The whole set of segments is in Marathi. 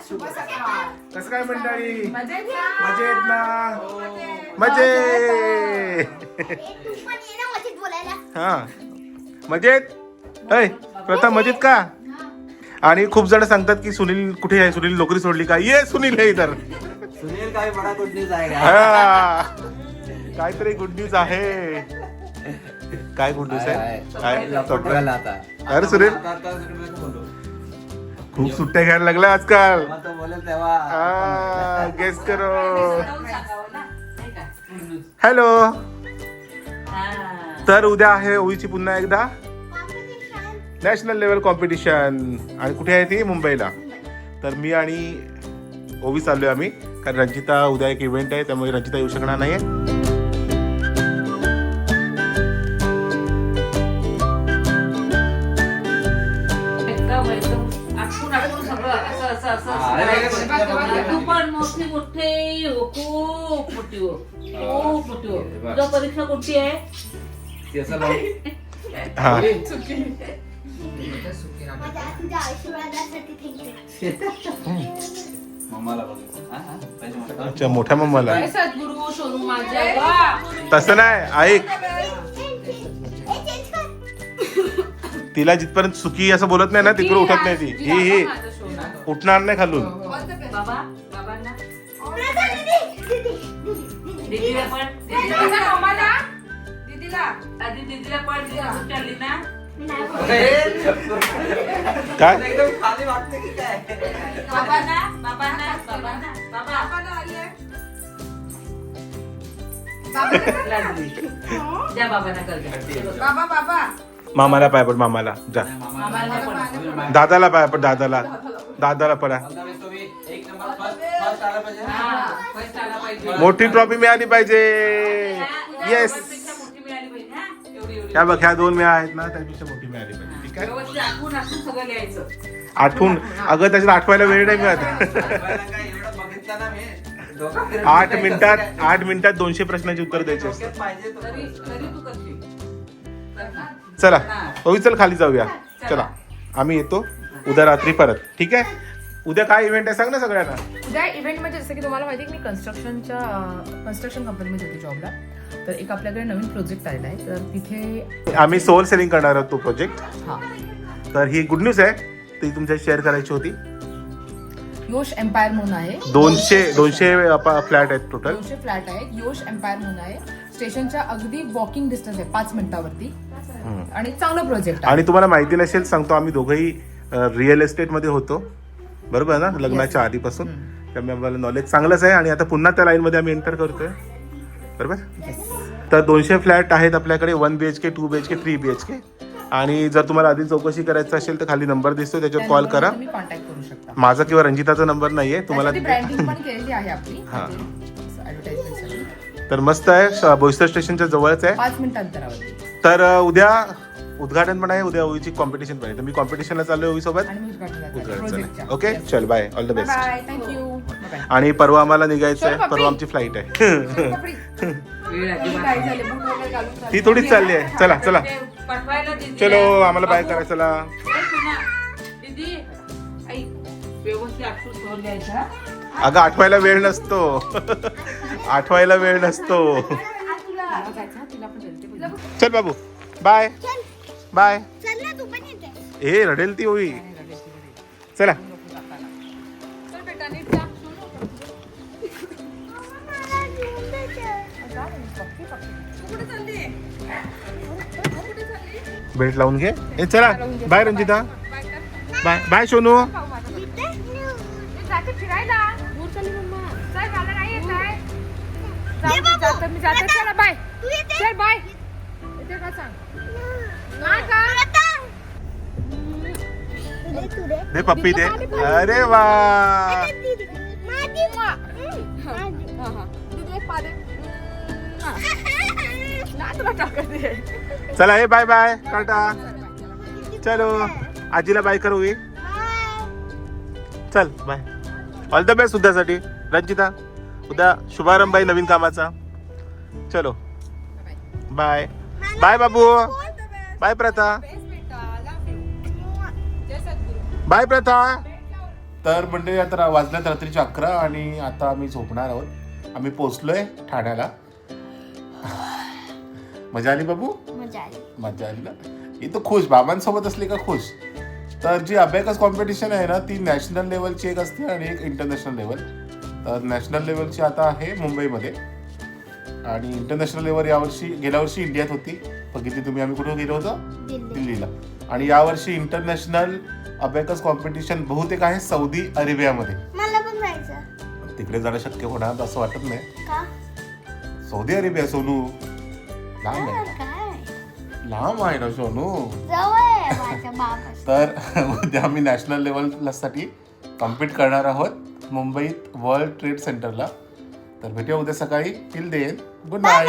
कसं काय मंडळी मजेत ना? बोलायला हा मजेत ऐ प्रथा मजेत का आणि खूप जण सांगतात की सुनील कुठे आहे सुनील नोकरी सोडली का ये सुनील हे इधर सुनील काही बडा गुड न्यूज आहे हा. काहीतरी गुड न्यूज आहे काय गुड न्यूज आहे काय अरे सुनील खूप सुट्ट्या घ्यायला लागल्या आजकाल. गेस करो नाही? हॅलो हा. तर उद्या आहे ओळीची पुन्हा एकदा. नॅशनल लेवल कॉम्पिटिशन आणि कुठे आहे ती? मुंबईला. तर मी आणि ओवी चाललोय आम्ही. कारण रंजिता उद्या एक इव्हेंट आहे त्यामुळे रंजिता येऊ शकणार नाहीये. एकदम खूप मोठी हो तुझ्या परीक्षा कोणती आहे? ते असं लावून. हा. माझ्या तुझ्या आशीर्वादासाठी थँक्यू मम्माला बघू हा, हा, पाहिजे मला. अच्छा मोठ्या मम्माला. सद्गुरू सोनू माझ्या वा. तसं नाही ऐक. तिला जिथपर्यंत सुखी असं बोलत नाही ना तिकडे उठत नाही ती. ही ही. उठणार नाही खालून. बाबा दीदीला पण दीदीला आधी दीदीला पण दीदी विचारली ना. काय? एकदम खाली वाटते की काय? बाबांना बाबांना बाबांना बाबा. लागली. द्या बाबांना कर द्या. मामाला पाय पड मामाला. जा. मामाला पण दादाला पाय पड दादाला. दादाला पडा. फर्स्ट फर्स्ट आला पाहिजे ना? first आला पाहिजे. मोठी ट्रॉफी मिळाली पाहिजे येस. ह्या बघ ह्या दोन मिळा आहेत ना त्यापेक्षा मोठी मिळाली पाहिजे ठीक आहे व्यवस्थित आठवून आठवून सगळं लिहायचं आठवून अगं त्याच्यात आठवायला वेळ नाही मिळत आठवायला काय एवढं बघितलं ना मी डोका फिरत आठ. मिनिटात आठ मिनिटात दोनशे प्रश्नांची उत्तर द्यायची असतात डोक्यात पाहिजे तो. तरी तरी तू करशील कर ना. चला. ओवी चल खाली जाऊया चला आम्ही येतो उद्या रात्री परत ठीक आहे उद्या काय इव्हेंट आहे? सांग ना सगळ्यांना. उद्या इव्हेंट म्हणजे जसं की तुम्हाला माहिती आहे की मी कन्स्ट्रक्शनच्या कन्स्ट्रक्शन कंपनीमध्ये होते जॉबला तर एक आपल्याकडे नवीन प्रोजेक्ट आलेला आहे. तर तिथे आम्ही सोल सेलिंग करणार आहोत तो प्रोजेक्ट हा. तर ही गुड न्यूज आहे. ती तुमच्या शेअर करायची होती. योश एम्पायर म्हणून आहे. दोनशे दोनशे फ्लॅट आहेत टोटल दोनशे फ्लॅट आहेत. योश एम्पायर म्हणून आहे. स्टेशनच्या अगदी वॉकिंग डिस्टन्स आहे पाच मिनिटावरती. आणि चांगलं प्रोजेक्ट आहे. आणि तुम्हाला माहिती नसेल सांगतो आम्ही दोघंही रिअल एस्टेटमध्ये होतो. बरोबर ना? लग्नाच्या आधीपासून. त्यामुळे आम्हाला नॉलेज चांगलंच आहे आणि आता पुन्हा त्या लाईन मध्ये आम्ही एंटर करतोय. बरोबर? तर दोनशे फ्लॅट आहेत आपल्याकडे. One B H K two B H K three B H K आणि जर तुम्हाला आधी चौकशी करायचं असेल तर खाली नंबर दिसतो त्याच्यावर कॉल करा. तुम्ही कॉन्टॅक्ट करू शकता. माझा किंवा रंजिताचा नंबर तुम्हाला केलेली आहे आपली. हा. तर मस्त आहे. बोईसर स्टेशनच्या जवळच आहे. तर उद्या उद्घाटन पण आहे उद्या ओवीची कॉम्पिटिशन पण आहे. तर मी कॉम्पिटिशनला चाललोय ओवी सोबत आणि मी उद्घाटनाला उद्घाटन ओके चल bye all the best bye thank you bye आणि परवा आम्हाला निघायचं आहे. परवा आमची फ्लाईट आहे. ती थोडीच चालली आहे. चला चला. चलो आम्हाला बाय करा चला. हा? अगं आठवायला वेळ नसतो. आठवायला वेळ नसतो. चल बाबू. Bye bye. चल ना तू पण येते ए रडेल ती होई. चला. बेल्ट लावून घे. ए चला. Bye Ranjita. Bye bye. Sonu. जाते फिरायला दे पप्पी दे. अरे वा. हा हा चला ए बाय बाय. टाटा. चलो. आजीला बाय करू चल बाय. ऑल द बेस्ट उद्यासाठी. रंजिता उद्या शुभारंभ आहे नवीन कामाचा. चलो. बाय बाय बाबू. बाय प्रथा. बाय प्रथा. तर मंडळी आता वाजल्यात रात्रीचे अकरा आणि आता आम्ही झोपणार आहोत. आम्ही पोचलोय ठाण्याला. मजा आली बाबू? मजा आली. मजा आली ना? इथं खुश. बाबांसोबत असली का खुश? तर जी अबॅकस कॉम्पिटिशन आहे ना ती नॅशनल लेवलची एक असते आणि एक इंटरनॅशनल लेवल तर नॅशनल लेवलची आता आहे मुंबईमध्ये. आणि इंटरनॅशनल लेवल यावर्षी गेल्या वर्षी इंडियात होती. बघितली तुम्ही आम्ही कुठे गेलो होतो? दिल्ली. दिल्लीला. आणि यावर्षी इंटरनॅशनल अबॅकस कॉम्पिटिशन बहुतेक आहे सौदी अरेबियामध्ये. मला पण जायचं. तिकडे जाणं शक्य होणार असं वाटत नाही. का? Saudi Arabia Sonu. लांब हा, आहे. काय? लांब आहे ना सोनू. जवळ आहे माझ्या बाबास तर उद्या आम्ही नॅशनल लेवलसाठी कम्पीट करणार आहोत मुंबईत वर्ल्ड ट्रेड सेंटरला तर भेटूया उद्या सकाळी. Till then good night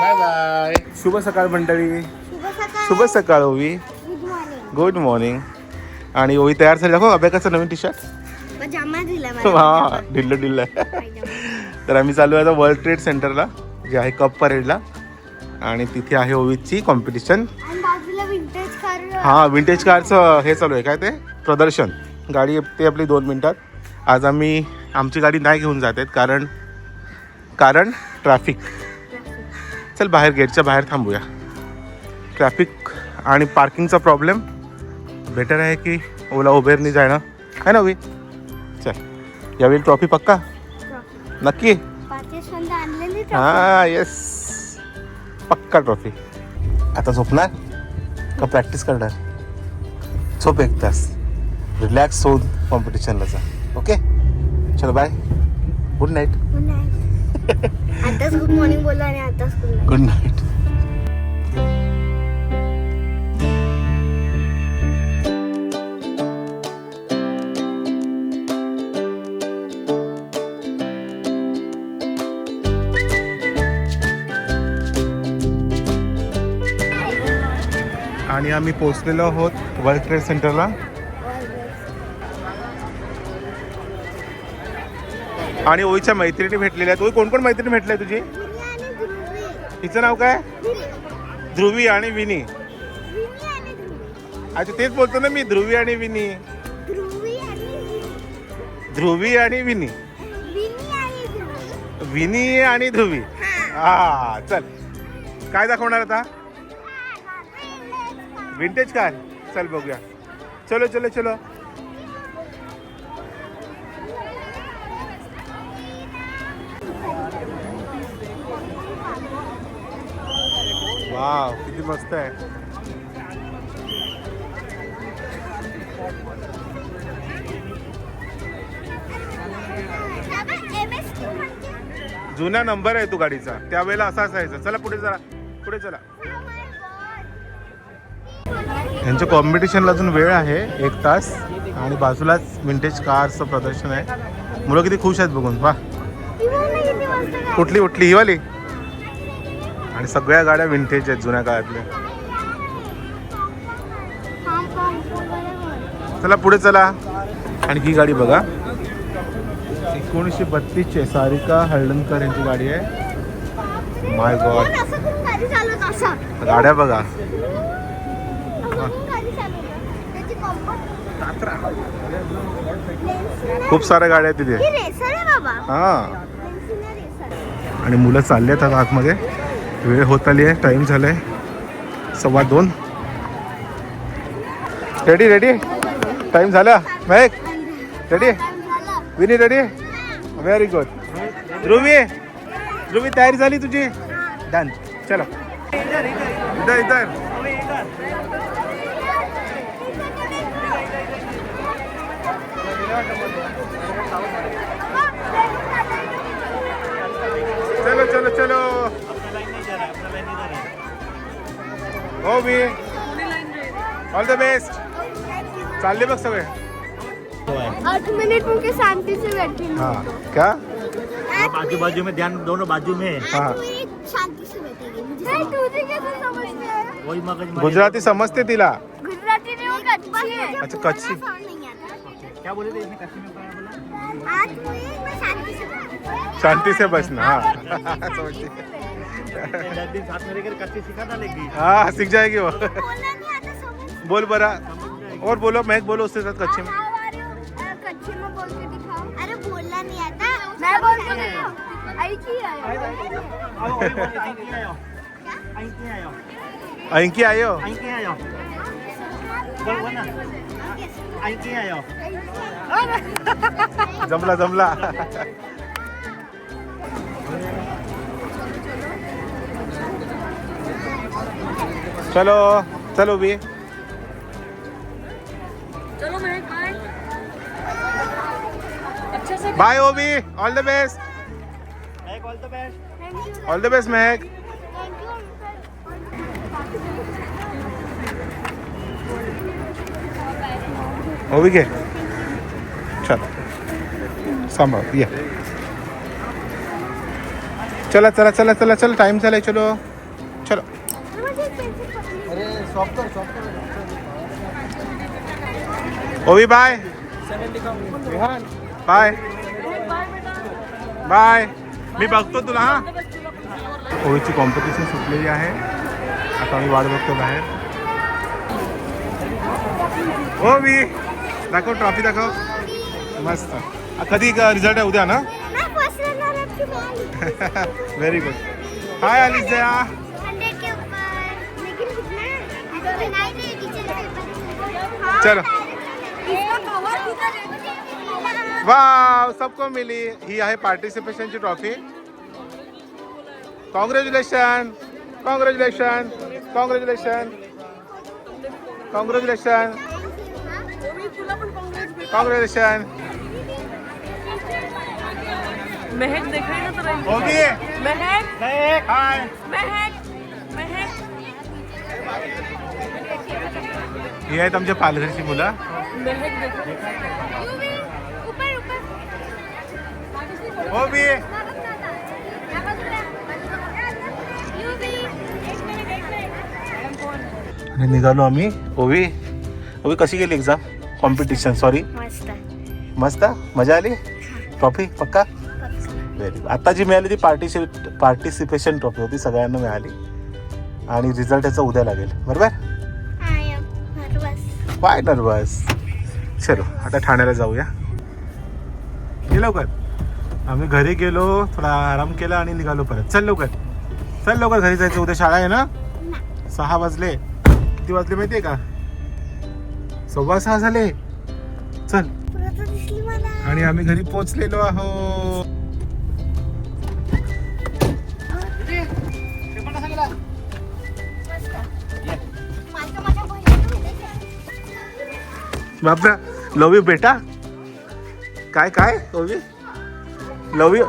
bye bye शुभ सकाळ मंडळी. शुभ सकाळ. गुड मॉर्निंग गुड मॉर्निंग आणि ओवी तयार झाली. दाखव अभ्याकाचं नवीन टी शर्ट हा ढिल्ल ढिल्ल. तर आम्ही चालू आहे आता वर्ल्ड ट्रेड सेंटरला जे आहे कप परेडला. आणि तिथे आहे ओवीची कॉम्पिटिशन हा विंटेज कारचं हे चालू आहे. काय ते? प्रदर्शन. गाडी ते आपली दोन मिनटात. आज आम्ही आमची गाडी नाही घेऊन जात आहेत कारण कारण ट्रॅफिक चल बाहेर गेटच्या बाहेर थांबूया. ट्रॅफिक आणि पार्किंगचा प्रॉब्लेम बेटर आहे की ओला उबेरनी जाणं? आहे ना वी चल. यावेळी ट्रॉफी पक्का? नक्की. हा येस पक्का ट्रॉफी आता झोपणार? का प्रॅक्टिस करणार? झोप एक तास. रिलॅक्स होऊन कॉम्पिटिशनला जा. ओके चलो बाय गुड नाईट night. आताच गुड मॉर्निंग आताच गुड नाईट आणि आम्ही पोहोचलेलो आहोत वर्ल्ड ट्रेड सेंटरला आणि ओईच्या मैत्रिणी भेटलेल्या आहेत. ओई कोण कोण मैत्रिणी भेटल्या तुझी? तिचं नाव काय? ध्रुवी आणि विनी. अच्छा तेच बोलतो ना मी ध्रुवी आणि विनी. ध्रुवी आणि विनी. विनी आणि ध्रुवी. हा चल. काय दाखवणार आता? विंटेज कार चल बघूया. चलो चलो चलो. वाव किती मस्त आहे. जुना नंबर आहे तो गाडीचा. त्यावेळेला असा असायचा. चला पुढे चला पुढे चला. यांच्या कॉम्पिटिशनला अजून वेळ आहे एक तास. आणि बाजूलाच विंटेज कारचं प्रदर्शन आहे. मुलं किती खुश आहेत बघून वा. कुठली कुठली ही वाली. आणि सगळ्या गाड्या विंटेज आहेत जुन्या काळातल्या. चला पुढे चला. आणि ही गाडी बघा. एकोणीसशे बत्तीसचे सारिका हळदणकर यांची गाडी आहे. My god? गाड्या बघा असं करून गाडी चालवतं? त्याची comfort- Lens खूप साऱ्या गाड्या आहेत तिथे. ही. हा. आणि मुलं चालली आहेत आता आतमध्ये. वेळ होत आली आहे टाईम झालाय. सव्वा दोन. रेडी रेडी टाईम झाला. Mahak ready. Vini ready very good Dhruvi Dhruvi तयारी झाली तुझी? डन चलो. इधर इधर. चलो। हो मी. ऑल द बेस्ट चालले बघ सगळे. आठ मिनिट मुझे शांति से बैठी हूँ। हाँ क्या बाजू में ध्यान दोनों बाजू में हाँ. शांति से बैठेगी समझते हैं मगज गुजराती समजते तिला. गुजराती नहीं अच्छी कच्ची। आता क्या बोले थे? इसने कच्ची में शांति से बचना हाँ। हाँ सीख जाएगी वो। बोल बरा। और बोलो महक बोलो उसके साथ कच्चे में। आयो। आयो। आयो। आई की आयो आयो जमला जमला. चलो चलो भी चलो महक बाय अच्छा से bye Obi. All the best एक all the best all the best Mahak thank you Obi घे चलो। सांभाळ ये। चला चला चला चला चला टाइम झालाय चलो चलो। मुझे पेंसिल पकड़ी अरे सॉफ्ट कर सॉफ्ट कर। ओबी बाय बाय बाय मी बघतो तुला हा। ओवीची कॉम्पिटिशन सुटलेली आहे आता मी वाट बघतो बाहेर ओवी दाखव ट्रॉफी दाखव. मस्त. आ, कधी रिझल्ट आहे उद्या ना? मैं फर्स्ट रनर अप की मैं very good hi Aliza hundred के ऊपर. लेकिन कितना? अभी नहीं दे टीचर ने पेपर चलो. इसका कवर किधर है वाव सबको मिली. ही आहे पार्टिसिपेशनची trophy congratulation congratulation congratulation congratulation congratulation Mahak देखा ही ना तो रही ओके महक। हाय महक। महक। ही आहेत आमच्या पालघरची मुलं. महक देखा ऊपर ऊपर ओबी यू भी एक मिनट एक मिनट आणि निघालो आम्ही. ओवी ओवी कशी गेली एक्झाम कॉम्पिटिशन सॉरी मस्त. मस्त? मजा आली? ट्रॉफी पक्का? व्हेरी आता जी मिळाली ती पार्टिसि पार्टिसिपेशन ट्रॉफी होती सगळ्यांना मिळाली. आणि रिझल्ट याचा उद्या लागेल. बरोबर? वाय नर्वस चलो आता ठाण्याला जाऊया. ये लवकर. आम्ही घरी गेलो थोडा आराम केला आणि निघालो परत. चल लवकर. चल लवकर घरी जायचं. उद्या शाळा आहे ना? सहा वाजले. किती वाजले माहितीये का? सव्वा सहा झाले. चल. आणि आम्ही घरी आहोत बहिणीला भेटायचं. बापरा. लव यू बेटा. काय काय? Love you? Love you?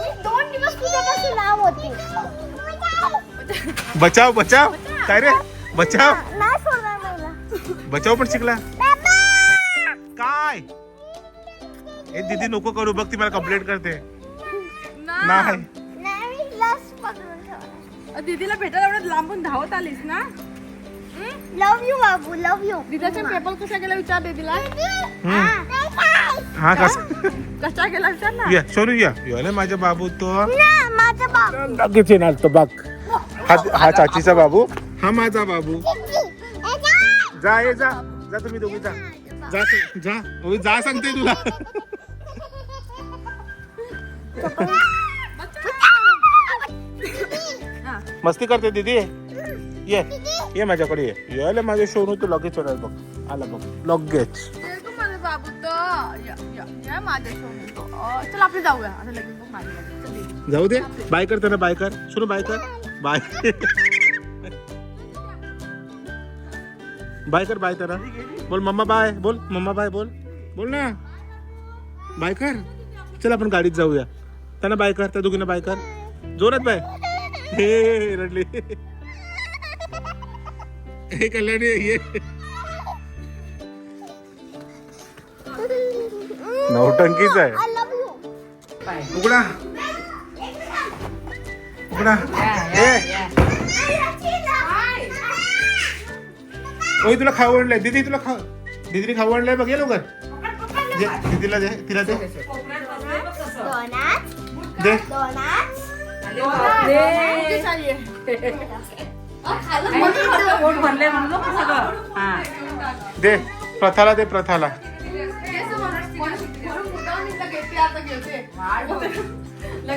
मी दोन दिवस तुझ्यापासून लांब होती. बचाव. बचाव. काय रे? बचाव. नाही सोडणार मला. बचाव पण शिकला. काय? ए दीदी नको करू. बघ ती मला कंप्लेंट करते. नाही. नाही. मी लस पकडून ठेवणार. दीदीला भेटायला एवढं लांबून धावत आलीस ना? लव यू बाबू. लव यू दिदाचा पेपर कसा गेला विचार बेबीला हा. कस? कसा गेला विचार ना? या सोनू या. याले माझ्या बाबू तो. माझा बाबू. लगेच येणार तो बघ. हा हा चाचीचा बाबू. हा माझा बाबू. जा ये जा. जा तुम्ही दोघी जा. जा तू, जा. ओवी, जा सांगते तुला. मस्ती करते दीदी. ये ये माझ्याकडे ये. यायला माझे सोनू तू लगेच येणार बघ. आला बघ. लगेच. माझा बाबू तर चल जाऊया आता लगेच बघ माझ्या जाऊ दे. बाय कर त्यांना बाय कर. सुरू बाय कर. बाय. बाय कर बाय त्यांना बोल मम्मा बाय. बोल मम्मा बाय बोल. बोल ना. बाय कर. चल आपण गाडीत जाऊया. त्यांना बाय कर त्या दोघींना बाय कर. जोरात बाय. हे रडली. हे कल्याणी ये. नौटंकीच आहे. आय लव यू उघडा उघडा ए ओय तुला खाऊ आणलंय. दीदी तुला खा दीदीने खाऊ आणलंय बघ ये लवकर. दे, दीदीला दे तिला दे. दे. भरले म्हणलं सगळं हा. दे प्रथाला दे प्रथाला.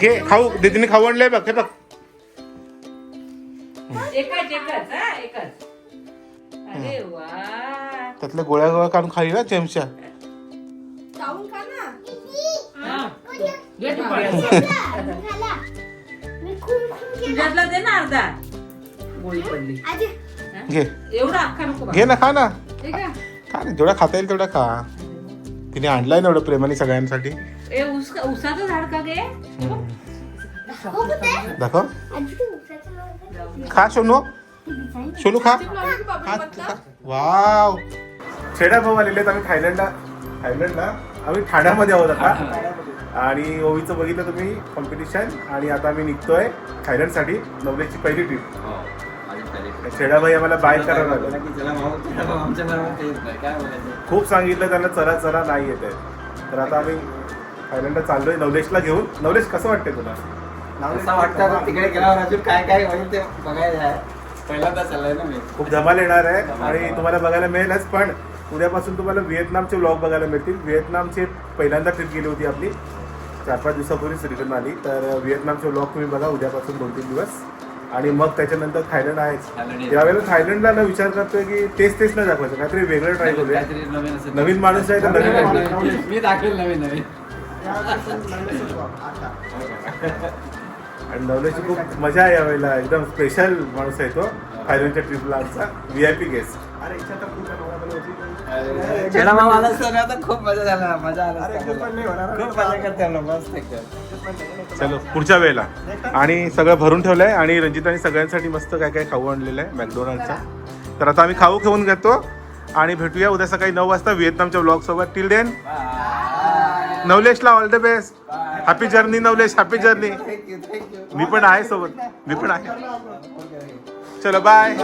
घे खाऊ. दीदीने खाऊ आणलंय बघ हे बघ. एकच एकच हा एकच. अरे वा. त्यातल्या गोळ्या गोळ्या काढून खाली ना चेमच्या. हा. घे तू. तुझ्यातला दे ना अर्धा. गोळी पडली. आजी, घे. एवढा अख्खा नको बा. घे ना खा ना. हे का? खा ना जेवढा खाता येईल तेवढा खा. तिने आणलाय ना एवढं प्रेमाने सगळ्यांसाठी. ए ऊस उसाचं झाड का गे? हो? दाखव. खा सोनू. सोनू खा. वाव. छेडा भाऊ आलेले आहेत आम्ही थायलंडला. थायलंडला. आम्ही ठाण्यामध्ये आहोत आता. आणि ओवीचं बघितलं तुम्ही कॉम्पिटिशन आणि आता आम्ही निघतोय थायलंडसाठी नवलेची पहिली ट्रिप हो, माझी पहिली छेडा भाई आम्हाला बाय बोला लागला खूप सांगितलं त्यांना चला चला नाही येत आहे. तर आता आम्ही थायलंडला चाललोय नवलेशला घेऊन. नवलेश कसं वाटतंय तुला? वाटतं तिकडे गेल्यावर अजून काय काय होईल ते बघायला आहे. पहिल्यांदा चाललंय ना मी. खूप धमाल येणार आहे आणि तुम्हाला बघायला मिळेलच पण उद्यापासून तुम्हाला व्हिएतनामचे व्लॉग बघायला मिळतील. व्हिएतनामची पहिल्यांदा ट्रिप गेली होती आपली. चार पाच दिवसापूर्वीच रिटर्न आली. तर व्हिएतनामचे व्लॉग तुम्ही बघा उद्यापासून दोन तीन दिवस. आणि मग त्याच्यानंतर थायलंड आहेच. त्यावेळेला थायलंडला ना विचार करतोय की तेच तेच न दाखवायचं. काहीतरी वेगळं ट्राय करूया. नवीन माणूस आहे तर नवीन माणूस. मी दाखवेल नवीन नवीन. आणि नवलेची खूप मजा आहे यावेळेला. एकदम स्पेशल माणूस आहे तो. थायलंडच्या ट्रिपला आमचा V I P guest Chheda भाऊ आला सर आता खूप मजा झाला. मजा आला खूप मजा करते आलो मस्त एकदम चलो पुढच्या वेळेला. आणि सगळं भरून ठेवलंय. आणि रंजिताने सगळ्यांसाठी मस्त काय काय खाऊ आणलेलं आहे. मॅकडोनल्डचा तर आता आम्ही खाऊ घेऊन घेतो. आणि भेटूया उद्या सकाळी नऊ वाजता व्हिएतनामच्या ब्लॉग सोबत. Till then नवलेशला all the best happy journey Navlesh happy journey मी पण आहे सोबत. मी पण आहे. चलो बाय